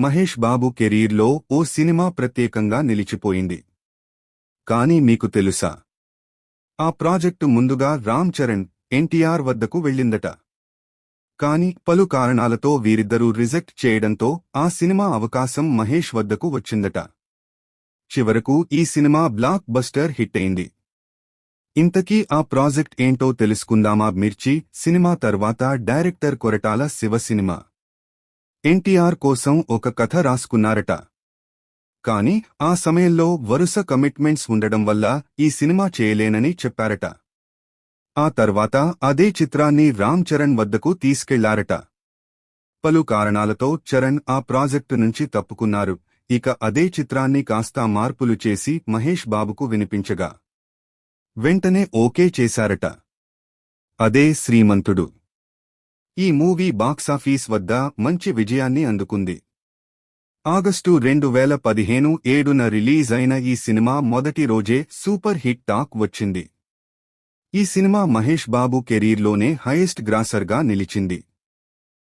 మహేష్ బాబు కెరీర్లో ఓ సినిమా ప్రత్యేకంగా నిలిచిపోయింది. కానీ మీకు తెలుసా? ఆ ప్రాజెక్టు ముందుగా రామ్ చరణ్ ఎన్టీఆర్ వద్దకు వెళ్ళిందట. కాని పలు కారణాలతో వీరిద్దరూ రిజెక్ట్ చేయడంతో ఆ సినిమా అవకాశం మహేష్ వద్దకు వచ్చిందట. చివరకు ఈ సినిమా బ్లాక్ బస్టర్ హిట్ అయింది. ఇంతకీ ఆ ప్రాజెక్ట్ ఏంటో తెలుసుకుందామా మిర్చి సినిమా తర్వాత డైరెక్టర్ కొరటాల శివ సినిమా. ఎన్టీఆర్ కోసం ఒక కథ రాసుకున్నారట. కాని ఆ సమయంలో వరుస కమిట్మెంట్స్ ఉండడం వల్ల ఈ సినిమా చేయలేనని చెప్పారట. ఆ తర్వాత అదే చిత్రాన్ని రామ్ చరణ్ వద్దకు తీసుకెళ్ళారట. పలు కారణాలతో చరణ్ ఆ ప్రాజెక్టు నుంచి తప్పుకున్నారు. ఇక అదే చిత్రాన్ని కాస్తా మార్పులు చేసి మహేష్ బాబుకు వినిపించగా. వెంటనే ఓకే చేశారట. అదే శ్రీమంతుడు. ఈ మూవీ బాక్సాఫీస్ వద్ద మంచి విజయాన్ని అందుకుంది. ఆగస్టు రెండు వేల పదిహేను ఏడున రిలీజ్ అయిన ఈ సినిమా మొదటి రోజే సూపర్ హిట్ టాక్ వచ్చింది. ఈ సినిమా మహేష్ బాబు కెరీర్లోనే హైయెస్ట్ గ్రాసర్గా నిలిచింది.